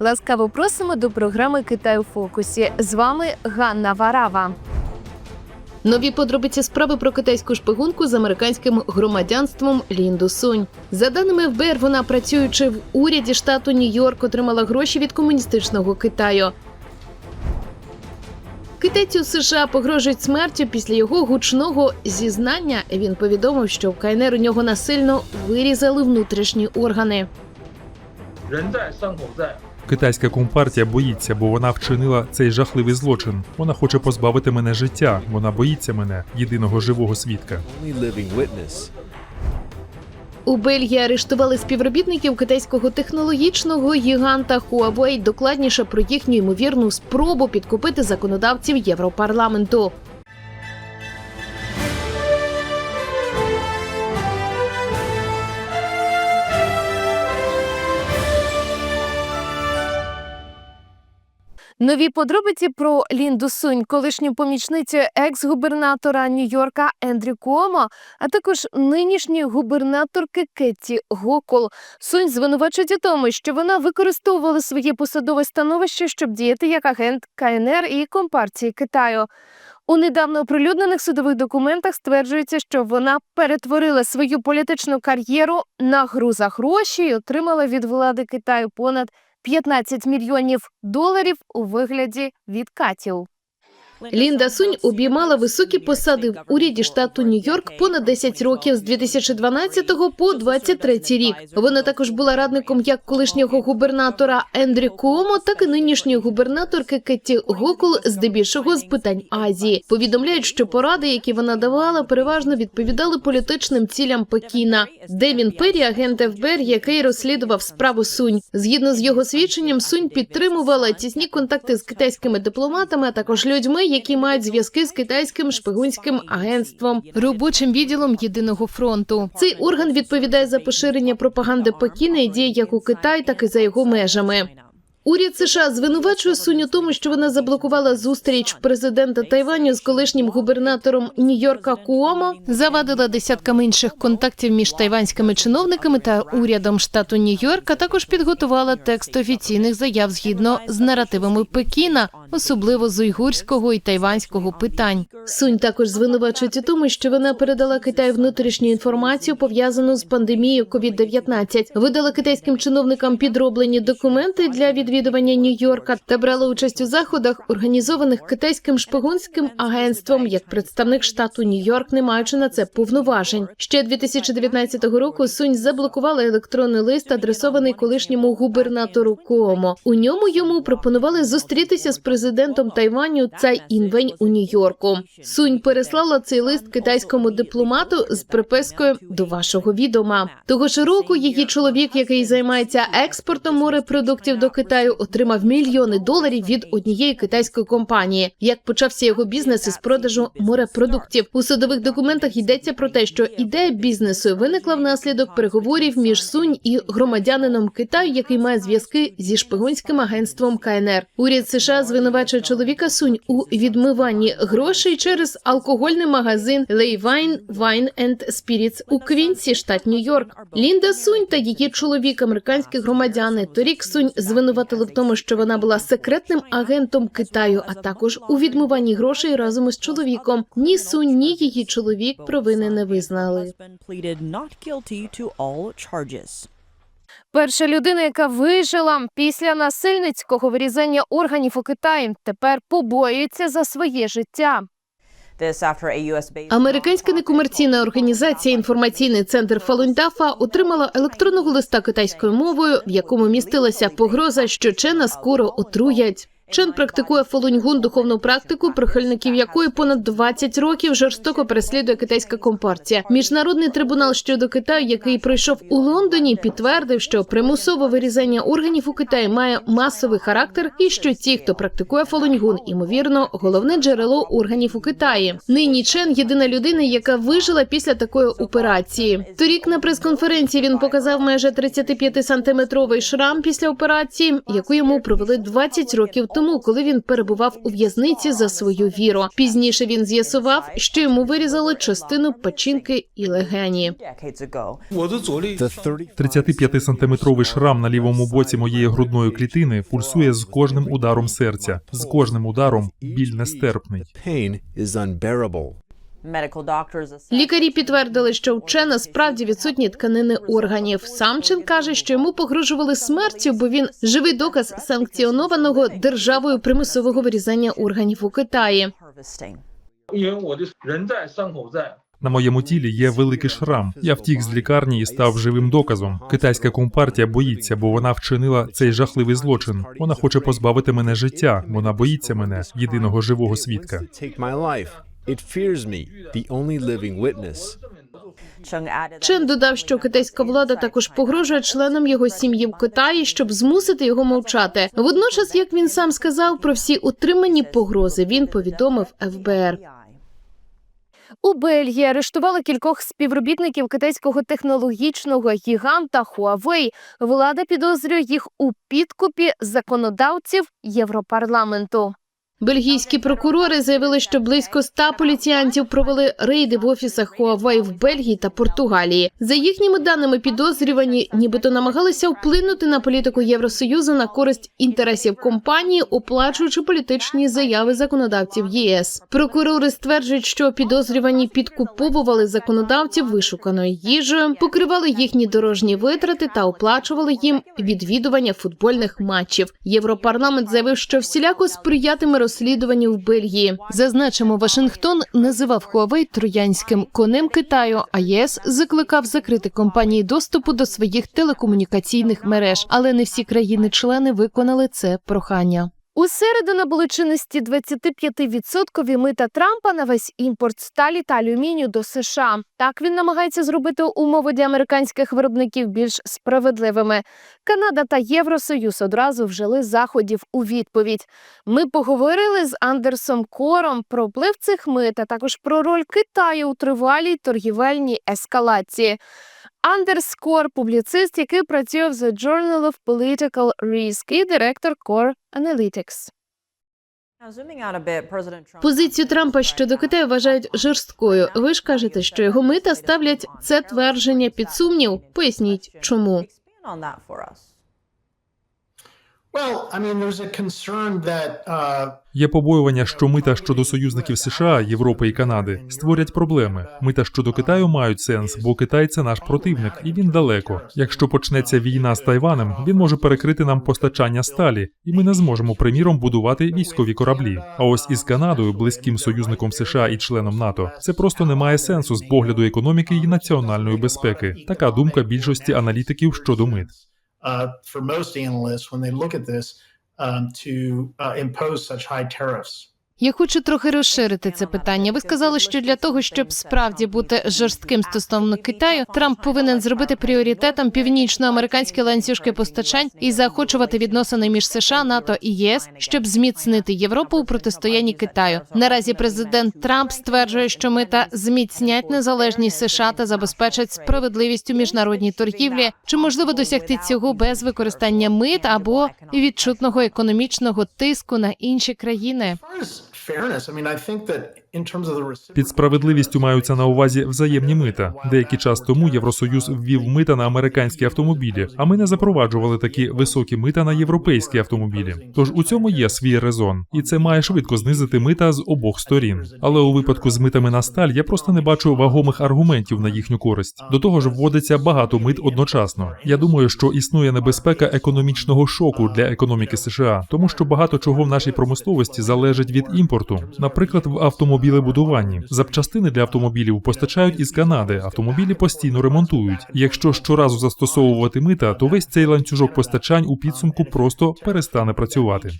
Ласкаво просимо до програми Китай у фокусі. З вами Ганна Варава. Нові подробиці справи про китайську шпигунку з американським громадянством Лінду Сунь. За даними ФБР, вона працюючи в уряді штату Нью-Йорк, отримала гроші від комуністичного Китаю. Китайцю США погрожують смертю після його гучного зізнання. Він повідомив, що в КНР у нього насильно вирізали внутрішні органи. Рендай. Китайська компартія боїться, бо вона вчинила цей жахливий злочин. Вона хоче позбавити мене життя. Вона боїться мене, єдиного живого свідка. У Бельгії арештували співробітників китайського технологічного гіганта Huawei, докладніше про їхню ймовірну спробу підкупити законодавців Європарламенту. Нові подробиці про Лінду Сунь, колишню помічницю екс-губернатора Нью-Йорка Ендрю Куомо, а також нинішньої губернаторки Кетті Гокол. Сунь звинувачують у тому, що вона використовувала своє посадове становище, щоб діяти як агент КНР і Компартії Китаю. У недавно оприлюднених судових документах стверджується, що вона перетворила свою політичну кар'єру на гру за гроші і отримала від влади Китаю понад 15 мільйонів доларів у вигляді відкатів. Лінда Сунь обіймала високі посади в уряді штату Нью-Йорк понад 10 років з 2012 по 23 рік. Вона також була радником як колишнього губернатора Ендрі Куомо, так і нинішньої губернаторки Кетті Гокул, здебільшого з питань Азії. Повідомляють, що поради, які вона давала, переважно відповідали політичним цілям Пекіна. Девін Перрі, агент ФБР, який розслідував справу Сунь. Згідно з його свідченням, Сунь підтримувала тісні контакти з китайськими дипломатами, а також людьми, які мають зв'язки з китайським шпигунським агентством, робочим відділом єдиного фронту. Цей орган відповідає за поширення пропаганди Пекіна і діє як у Китаї, так і за його межами. Уряд США звинувачує Сунь у тому, що вона заблокувала зустріч президента Тайваню з колишнім губернатором Нью-Йорка Куомо, завадила десятками інших контактів між тайванськими чиновниками та урядом штату Нью-Йорк, а також підготувала текст офіційних заяв згідно з наративами Пекіна, особливо з уйгурського і тайванського питань. Сунь також звинувачують у тому, що вона передала Китаю внутрішню інформацію пов'язану з пандемією COVID-19, видала китайським чиновникам підроблені документи для відвідування Нью-Йорка та брала участь у заходах, організованих китайським шпигунським агентством як представник штату Нью-Йорк, не маючи на це повноважень. Ще 2019 року Сунь заблокувала електронний лист, адресований колишньому губернатору Куомо. У ньому йому пропонували зустрітися з президентом Тайваню Цай Інвень у Нью-Йорку. Сунь переслала цей лист китайському дипломату з припискою до вашого відома. Того ж року її чоловік, який займається експортом морепродуктів до Китаю, отримав мільйони доларів від однієї китайської компанії. Як почався його бізнес із продажу морепродуктів у судових документах йдеться про те, що ідея бізнесу виникла внаслідок переговорів між Сунь і громадянином Китаю, який має зв'язки зі шпигунським агентством КНР. Уряд США звинувачує чоловіка Сунь у відмиванні грошей через алкогольний магазин Lay Wine Wine and у Квінсі, штат Нью-Йорк. Лінда Сунь та її чоловік, американські громадяни. Торік Сунь звинуватили в тому, що вона була секретним агентом Китаю, а також у відмиванні грошей разом із чоловіком. Ні Сунь, ні її чоловік провини не визнали. Перша людина, яка вижила після насильницького вирізання органів у Китаї, тепер побоюється за своє життя. Американська некомерційна організація інформаційний центр Фалуньдафа отримала електронного листа китайською мовою, в якому містилася погроза, що Чена скоро отруять. Чен практикує фолуньгун духовну практику, прихильників якої понад 20 років жорстоко переслідує китайська компартія. Міжнародний трибунал щодо Китаю, який пройшов у Лондоні, підтвердив, що примусове вирізання органів у Китаї має масовий характер, і що ті, хто практикує фолуньгун, ймовірно, головне джерело органів у Китаї. Нині Чен єдина людина, яка вижила після такої операції. Торік на прес-конференції він показав майже 35-сантиметровий шрам після операції, яку йому провели 20 років тому, коли він перебував у в'язниці за свою віру. Пізніше він з'ясував, що йому вирізали частину печінки і легені. 35 сантиметровий шрам на лівому боці моєї грудної клітини пульсує з кожним ударом серця. З кожним ударом біль нестерпний. Лікарі підтвердили, що вчена справді відсутні тканини органів. Самчин каже, що йому погрожували смертю, бо він живий доказ санкціонованого державою примусового вирізання органів у Китаї. На моєму тілі є великий шрам. Я втік з лікарні і став живим доказом. Китайська компартія боїться, бо вона вчинила цей жахливий злочин. Вона хоче позбавити мене життя. Вона боїться мене, єдиного живого свідка. It fears me, the only living witness. Чен додав, що китайська влада також погрожує членам його сім'ї в Китаї, щоб змусити його мовчати. Водночас, як він сам сказав про всі утримані погрози, він повідомив ФБР. У Бельгії арештували кількох співробітників китайського технологічного гіганта Huawei. Влада підозрює їх у підкупі законодавців Європарламенту. Бельгійські прокурори заявили, що близько ста поліціянтів провели рейди в офісах Huawei в Бельгії та Португалії. За їхніми даними, підозрювані нібито намагалися вплинути на політику Євросоюзу на користь інтересів компанії, оплачуючи політичні заяви законодавців ЄС. Прокурори стверджують, що підозрювані підкуповували законодавців вишуканою їжею, покривали їхні дорожні витрати та оплачували їм відвідування футбольних матчів. Європарламент заявив, що всіляко сприятиме розслідуванню в Бельгії. Зазначимо, Вашингтон називав Huawei троянським конем Китаю. А ЄС закликав закрити компанії доступу до своїх телекомунікаційних мереж, але не всі країни-члени виконали це прохання. У середу набули чинності 25-відсоткові мита Трампа на весь імпорт сталі та алюмінію до США. Так він намагається зробити умови для американських виробників більш справедливими. Канада та Євросоюз одразу вжили заходів у відповідь. Ми поговорили з Андерсом Кором про вплив цих мит, а також про роль Китаю у тривалій торгівельній ескалації. Андерс Кор – публіцист, який працює в The Journal of Political Risk і директор Core Analytics. Позицію Трампа щодо Китаю вважають жорсткою. Ви ж кажете, що його мита ставлять це твердження під сумнів. Поясніть, чому. Є побоювання, що мита щодо союзників США, Європи і Канади створять проблеми. Мита щодо Китаю мають сенс, бо Китай це наш противник, і він далеко. Якщо почнеться війна з Тайванем, він може перекрити нам постачання сталі, і ми не зможемо, приміром, будувати військові кораблі. А ось із Канадою, близьким союзником США і членом НАТО, це просто не має сенсу з погляду економіки і національної безпеки. Така думка більшості аналітиків щодо мит. Uh, for most analysts when they look at this um, to uh, impose such high tariffs. Я хочу трохи розширити це питання. Ви сказали, що для того, щоб справді бути жорстким стосовно Китаю, Трамп повинен зробити пріоритетом північноамериканські ланцюжки постачань і заохочувати відносини між США, НАТО і ЄС, щоб зміцнити Європу у протистоянні Китаю. Наразі президент Трамп стверджує, що мита зміцнять незалежність США та забезпечать справедливість у міжнародній торгівлі. Чи можливо досягти цього без використання мит або відчутного економічного тиску на інші країни? Під справедливістю маються на увазі взаємні мита. Деякий час тому Євросоюз ввів мита на американські автомобілі, а ми не запроваджували такі високі мита на європейські автомобілі. Тож у цьому є свій резон, і це має швидко знизити мита з обох сторін. Але у випадку з митами на сталь я просто не бачу вагомих аргументів на їхню користь. До того ж, вводиться багато мит одночасно. Я думаю, що існує небезпека економічного шоку для економіки США, тому що багато чого в нашій промисловості залежить від імпорту. Наприклад, в автомобілебудуванні запчастини для автомобілів постачають із Канади. Автомобілі постійно ремонтують. Якщо щоразу застосовувати мита, то весь цей ланцюжок постачань у підсумку просто перестане працювати.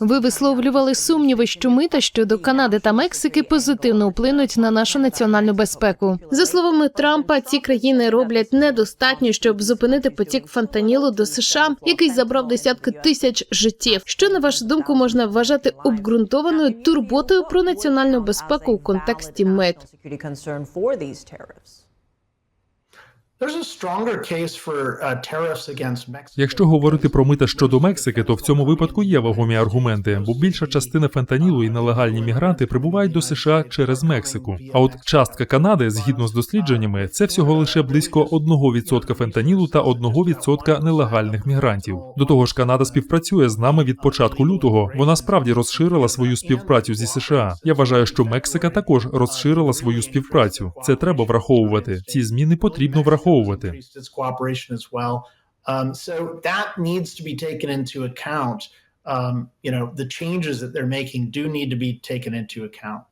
Ви висловлювали сумніви, що мита щодо Канади та Мексики позитивно вплинуть на нашу національну безпеку. За словами Трампа, ці країни роблять недостатньо, щоб зупинити потік фантанілу до США, який забрав десятки тисяч життів. Що на вашу думку можна вважати обґрунтованою турботою про національну безпеку у контексті мит? Якщо говорити про мита щодо Мексики, то в цьому випадку є вагомі аргументи, бо більша частина фентанілу і нелегальні мігранти прибувають до США через Мексику. А от частка Канади, згідно з дослідженнями, це всього лише близько 1% фентанілу та 1% нелегальних мігрантів. До того ж, Канада співпрацює з нами від початку лютого. Вона справді розширила свою співпрацю зі США. Я вважаю, що Мексика також розширила свою співпрацю. Це треба враховувати. Ці зміни потрібно враховувати. Increased its cooperation as well. Um, so that needs to be taken into account. Um, you know, the changes that they're making do need to be taken into account.